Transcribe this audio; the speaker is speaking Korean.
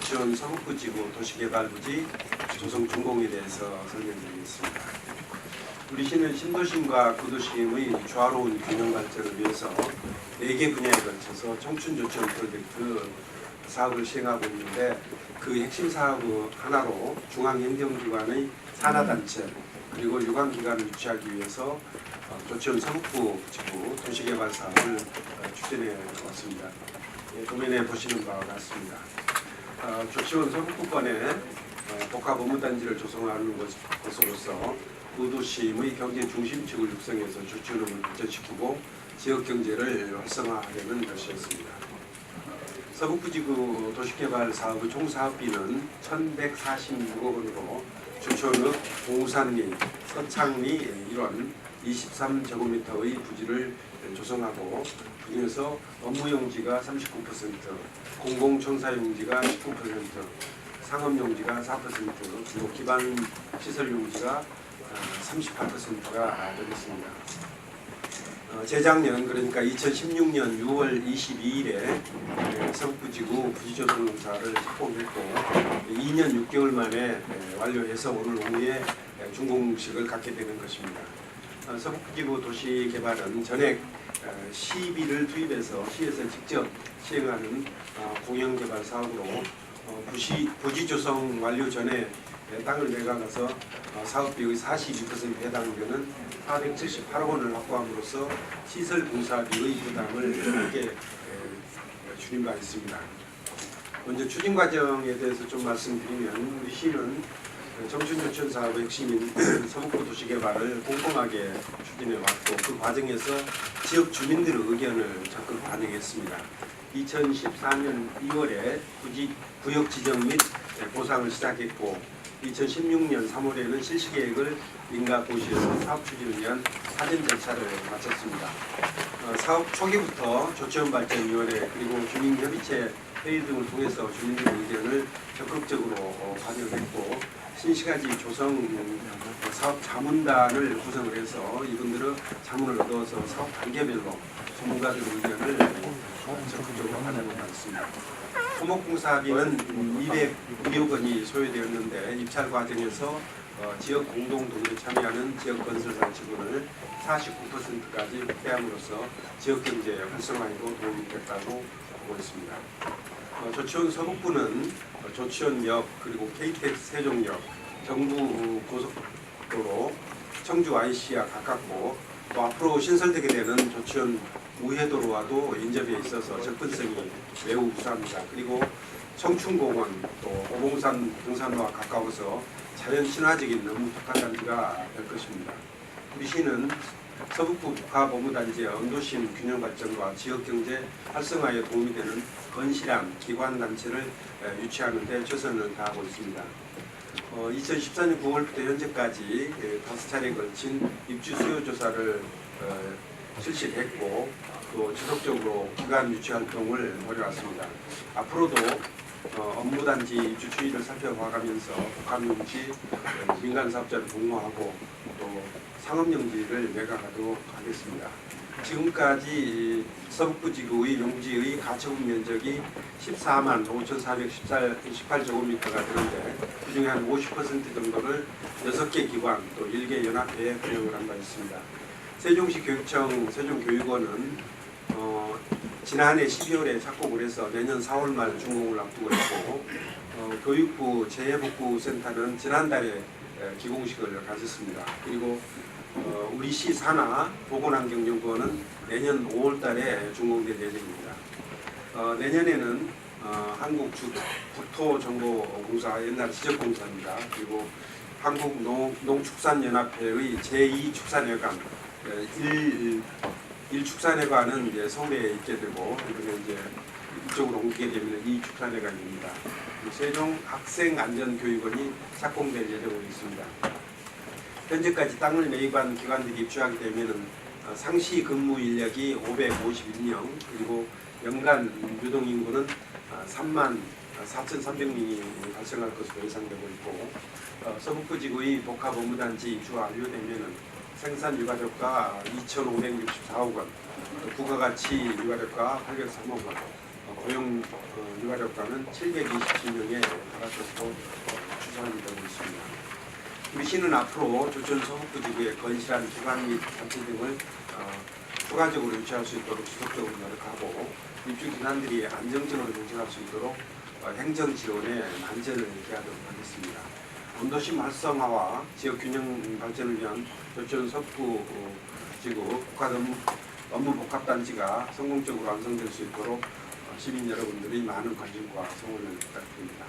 조치원 서북부지구 도시개발부지 조성중공에 대해서 설명드리겠습니다. 우리 시는 신도심과 구도심의 조화로운 균형 발전을 위해서 4개 분야에 걸쳐서 청춘 조치원 프로젝트 사업을 시행하고 있는데 그 핵심 사업 하나로 중앙행정기관의 산하단체 그리고 유관기관을 유치하기 위해서 어, 조치원 서북부 지구 도시개발 사업을 어, 추진해 왔습니다. 예, 도면에 보시는 바와 같습니다. 어, 조치원 서북부권에 어, 복합 업무단지를 조성하는 것- 것으로서 구도심의 경제 중심축을 육성해서 조치원을 발전시키고 지역 경제를 활성화하려는 것이었습니다. 서북부지구 도시개발 사업의 총 사업비는 1,146억 원으로 주촌읍, 동산리, 서창리 일원 23제곱미터의 부지를 조성하고 그중에서 업무용지가 39%, 공공청사용지가 19%, 상업용지가 4%, 그리고 기반 시설용지가 38%가 되겠습니다. 어, 재작년 그러니까 2016년 6월 22일에 서북부 지구 부지조성공사를 착공했고 2년 6개월 만에 에, 완료해서 오늘 오후에 에, 준공식을 갖게 되는 것입니다. 어, 서북부지구 도시개발은 전액 어, 시비를 투입해서 시에서 직접 시행하는 어, 공영개발 사업으로 어, 부시, 부지 조성 완료 전에 에, 땅을 매각해서 어, 사업비의 42% 해당되는 478억 원을 확보함으로써 시설 공사비의 부담을 크게 에, 바 있습니다. 먼저 추진 과정에 대해서 좀 말씀드리면 우리 시는 정춘조천 사업의 핵심인 서북부 도시 개발을 꼼꼼하게 추진해 왔고 그 과정에서 지역 주민들의 의견을 적극 반영했습니다. 2014년 2월에 구지, 구역 지정 및 보상을 시작했고 2016년 3월에는 실시계획을 민가 고시에서 사업 추진을 위한 사전 절차를 마쳤습니다. 어, 사업 초기부터 조치원발전위원회 그리고 주민협의체 회의 등을 통해서 주민들의 의견을 적극적으로 어, 반영했고 신시가지 조성 어, 사업 자문단을 구성을 해서 이분들의 자문을 얻어서 사업 단계별로 전문가들 의견을 어, 적극적으로 반영을 받습니다. 토목공사비는 202억 원이 소요되었는데 입찰 과정에서 어, 지역 공동동에 참여하는 지역 건설사 직원을 49%까지 확대함으로써 지역 경제 활성화에도 도움이 됐다고 보고 있습니다. 어, 조치원 서북부는 어, 조치원역 그리고 KTX 세종역, 경부 고속도로, 청주 IC와 가깝고 또 앞으로 신설되게 되는 조치원 우회도로와도 인접해 있어서 접근성이 매우 우수합니다. 그리고 청춘공원 또 오봉산 등산로와 가까워서 자연 친화적인 너무 독한 단지가 될 것입니다. 우리 시는 서북부 복합업무단지의 언도심 균형 발전과 지역경제 활성화에 도움이 되는 건실한 기관단체를 에, 유치하는 데 최선을 다하고 있습니다. 어, 2014년 9월부터 현재까지 에, 다섯 차례에 걸친 입주 수요 조사를 어, 실시했고 또 지속적으로 기관 유치 활동을 벌여왔습니다. 앞으로도 어, 업무단지 입주 추이를 살펴봐가면서 복합용지, 어, 민간 사업자를 공모하고 또 상업용지를 매각하도록 하겠습니다. 지금까지 서북부 지구의 용지의 가처분 면적이 14만 5,418제곱미터가 되는데 그중에 한 50% 정도를 6개 기관 또 1개 연합회에 분양을 한 바 있습니다. 세종시 교육청 세종교육원은 어, 지난해 12월에 착공을 해서 내년 4월 말 준공을 앞두고 있고 어, 교육부 재해복구센터는 지난달에 에, 기공식을 가졌습니다. 그리고 어, 우리 시 산하 보건환경연구원은 내년 5월달에 준공될 예정입니다. 어, 내년에는 어, 한국 주 국토정보공사 옛날 지적공사입니다. 그리고 한국 농, 농축산연합회의 제2축산회관 에, 1, 1축산회관은 이제 서울에 있게 되고 이번에 이제 이쪽으로 옮기게 되면 이 축산회관입니다. 세종 학생안전교육원이 착공될 예정으로 있습니다. 현재까지 땅을 매입한 기관들이 입주하게 되면은 어, 상시 근무 인력이 551명 그리고 연간 유동 인구는 어, 3만 4,300명이 발생할 것으로 예상되고 있고 어, 서북부 지구의 복합 업무단지 입주가 완료되면은 생산 유가료가 2,564억 원, 또 부가가치 유가료가 803억 원, 어, 고용 어, 유가족과는 727명에 달아서도 어, 추산이 되고 있습니다. 우리 시는 앞으로 조천 서북부 지구의 건실한 기관 및 단체 등을 어, 추가적으로 유치할 수 있도록 지속적으로 노력하고 입주 기관들이 안정적으로 정착할 수 있도록 어, 행정 지원에 만전을 기하도록 하겠습니다. 원도심 활성화와 지역 균형 발전을 위한 조천 서북부 어, 지구 국가 업무, 업무 복합 단지가 성공적으로 완성될 수 있도록 어, 시민 여러분들의 많은 관심과 성원을 부탁드립니다.